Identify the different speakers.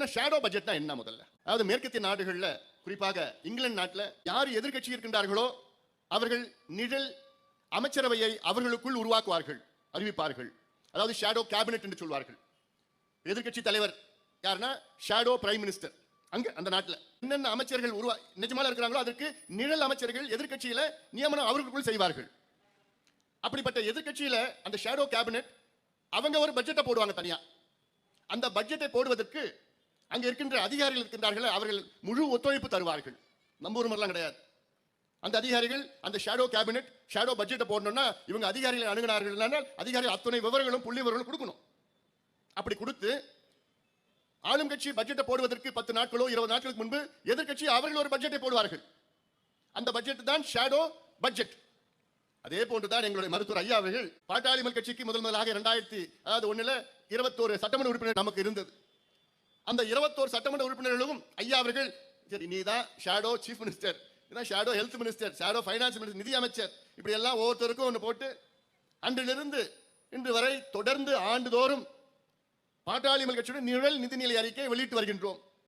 Speaker 1: பட்ஜெட்னா shadow பட்ஜெட்னா என்ன முதல்ல? அதாவது மேற்கத்திய நாடுகளில் குறிப்பாக இங்கிலாந்து நாட்டில் யார் எதிர்கட்சி இருக்கின்றார்களோ அவர்கள் நிழல் அமைச்சரவையை அவர்களுக்குள் உருவாக்குவார்கள் அறிவிப்பார்கள். அதாவது ஷேடோ கேபினெட் என்று சொல்வார்கள். எதிர்க்கட்சி தலைவர் யாருன்னா ஷேடோ பிரைம் மினிஸ்டர் அங்க அந்த நாட்டில். என்னென்ன அமைச்சர்கள் உருவா நிஜமால இருக்கிறாங்களோ அதற்கு நிழல் அமைச்சர்கள் எதிர்க்கட்சியில நியமனம் அவர்களுக்குள் செய்வார்கள். அப்படிப்பட்ட எதிர்க்கட்சியில அந்த ஷேடோ கேபினெட் அவங்க ஒரு பட்ஜெட்டை போடுவாங்க தனியாக அந்த பட்ஜெட்டை போடுவதற்கு அங்க இருக்கின்ற அதிகாரிகள் இருக்கின்றார்கள் அவர்கள் முழு ஒத்துழைப்பு தருவார்கள். நம்ம ஊர் மாதிரிலாம் கிடையாது. அந்த அதிகாரிகள் அந்த ஷேடோ கேபினெட் ஷேடோ பட்ஜெட்டை போடணும்னா இவங்க அதிகாரிகளை அணுகினார்கள் அதிகாரிகள் அத்துணை விவரங்களும் புள்ளி விவரங்களும் கொடுக்கணும். அப்படி கொடுத்து ஆளும் கட்சி பட்ஜெட்டை போடுவதற்கு பத்து நாட்களோ இருபது நாட்களுக்கு முன்பு எதிர்கட்சி அவர்கள் ஒரு பட்ஜெட்டை போடுவார்கள். அந்த பட்ஜெட் தான் ஷேடோ பட்ஜெட் அதே போன்றுதான் எங்களுடைய மருத்துவர் ஐயா அவர்கள் பாட்டாளிமல் கட்சிக்கு முதல் முதலாக இரண்டாயிரத்தி அதாவது ஒன்றில் இருபத்தோரு சட்டமன்ற உறுப்பினர் நமக்கு இருந்தது. அந்த இருபத்தோரு சட்டமன்ற உறுப்பினர்களும் ஐயா அவர்கள் சரி நீ தான் ஷேடோ சீஃப் மினிஸ்டர் இதான் shadow health minister shadow finance minister நிதி அமைச்சர் இப்படி எல்லாம் ஒவ்வொருத்தருக்கும் ஒன்று போட்டு அன்றிலிருந்து இன்று வரை தொடர்ந்து ஆண்டுதோறும் பாட்டாளி மக்கள் கட்சியுடைய நிழல் நிதிநிலை அறிக்கை வெளியிட்டு வருகின்றோம்.